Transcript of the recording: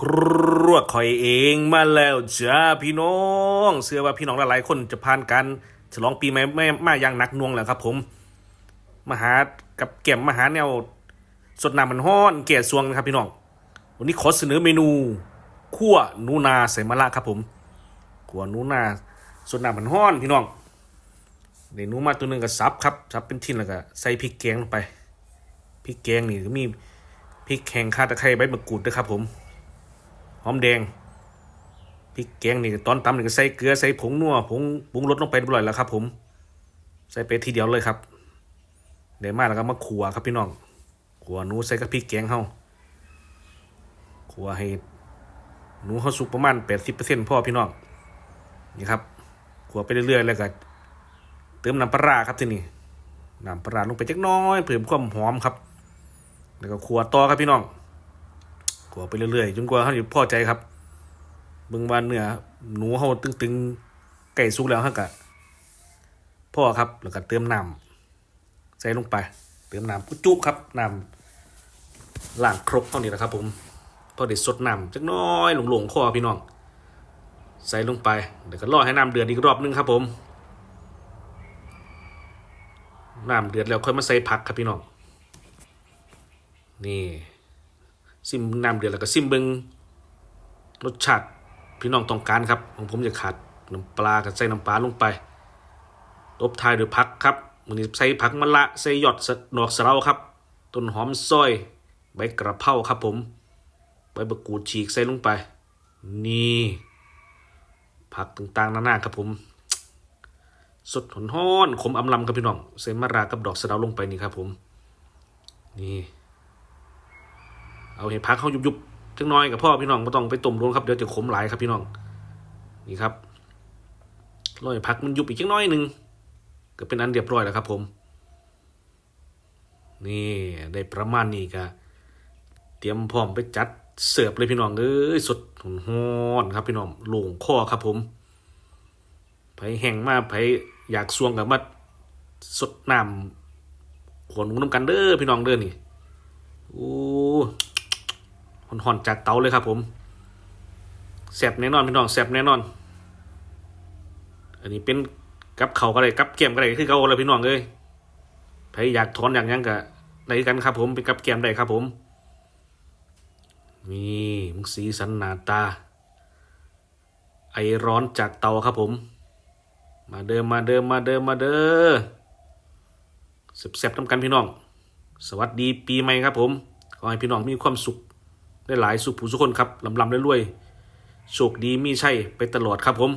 ครัวข่อยเองมาแล้วจ้าพี่น้อง เชื่อว่าพี่น้องหลายๆคนจะผ่านการฉลองปีใหม่ไม่มาอย่างหนักน่วงแหละครับ ผมมาหากับแก้มมาหาแนวสดน้ำมันห้อนแก่ซวงนะครับพี่น้องวันนี้ขอเสนอเมนูคั่วนูนาใส่มะระครับผมคั่วนูนาสดน้ำมันห้อนพี่น้องเดี๋ยวนูมาตัวหนึ่งก็ซับครับซับเป็นทิ้นแล้วก็ใส่พริกแกงลงไปพริกแกงนี่ก็มีพริกแข็งข่าตะไคร้ใบมะกรูดด้วยครับผม อมแดงพริกแกงนี่ตอนตำนี่ก็ใส่เกลือใส่ผงนัวผงปรุงรสลงไปเรียบร้อยแล้วครับ ผม ใส่ไปทีเดียวเลยครับเดี๋ยวมาแล้วก็มาขัวครับพี่น้องขัวหนูใส่กับพริกแกงเฮาขัวให้หนูเฮาสุกประมาณแปดสิบเปอร์เซ็นต์พ่อพี่น้องนี่ครับขัวไปเรื่อยๆแล้วก็เติมน้ำปลาร้าครับที่นี่น้ำปลาร้าลงไปจักหน้อยเพิ่มความหอมครับ แล้วก็ขัวต่อครับพี่น้อง ขัวไปเรื่อยๆจนกว่าเขาจะพอใจครับเบิ่งว่าเนื้อหนูเขาตึงๆไก่สุกแล้วฮะกะพ่อครับแล้วก็เติมน้ำใส่ลงไป เติมน้ำกุจุบครับน้ำล้างครบเท่านี้นะครับ ผมพอเด็ดสดน้ำจักน้อยหลงๆคอพี่น้องใส่ลงไปเดี๋ยวก็รอให้น้ำเดือดอีกรอบนึงครับ ผมน้ำเดือดแล้วค่อยมาใส่ผักครับพี่น้องนี่ ซิมน้ำเดือดแล้วก็ซิมเบิงรสชาติพี่น้องต้องการครับ ของผมจะขาดน้ำปลากับใส่น้ำปลาลงไปตบท้ายด้วยผักครับมันนี้ใส่ผักมะละใส่หยอดสะดอกสะเดาครับ ต้นหอมซอย ใบกระเพราครับผม ใบมะกรูดฉีกใส่ลงไป นี่ผักต่างๆนานาครับผม สดหอนหอนๆขมอำลำครับพี่น้องใส่มะระกับดอกสะเดาลงไปนี่ครับผม นี่ เอาเห็ดพักเขายุบๆจังน้อยกับพ่อพี่น้องไม่ต้องไปต้มรวมครับเดี๋ยวจะขมหลายครับพี่น้อง นี่ครับรอให้พักมันยุบอีกจังน้อยหนึ่งก็เป็นอันเรียบร้อยแล้วครับ ผม นี่ได้ประมาณนี้ก็เตรียมพร้อมไปจัดเสิร์ฟเลยพี่น้องเอ้ยสดฮ้อนครับ พี่น้องโล่งคอครับ ผมไผแห้งมากไผอยากสวงกับมาสดน้ำขวหนูน้ำกันเด้อพี่น้องเด้อนี่โอ้ ห่อนจากเตาเลยครับผมแซ่บแน่นอนพี่น้องแซ่บแน่นอน อันนี้เป็นกับเขาก็ได้กับแกมก็ได้คือเขาเลยพี่น้องเลยใครอยากถอนอย่างยังก็ได้กันครับ ผมเป็นกับแกมได้ครับผมนี่มึงสีสันหนาตา ไอร้อนจากเตาครับผม มาเดิมมาเดิมมาเดิมมาเด้อแซ่บๆทำกันพี่น้อง สวัสดีปีใหม่ครับผม ขอให้พี่น้องมีความสุข ได้หลายสุขผู้สุขคนครับลำลำได้รวยๆโชคดีมีใช่ไปตลอดครับผม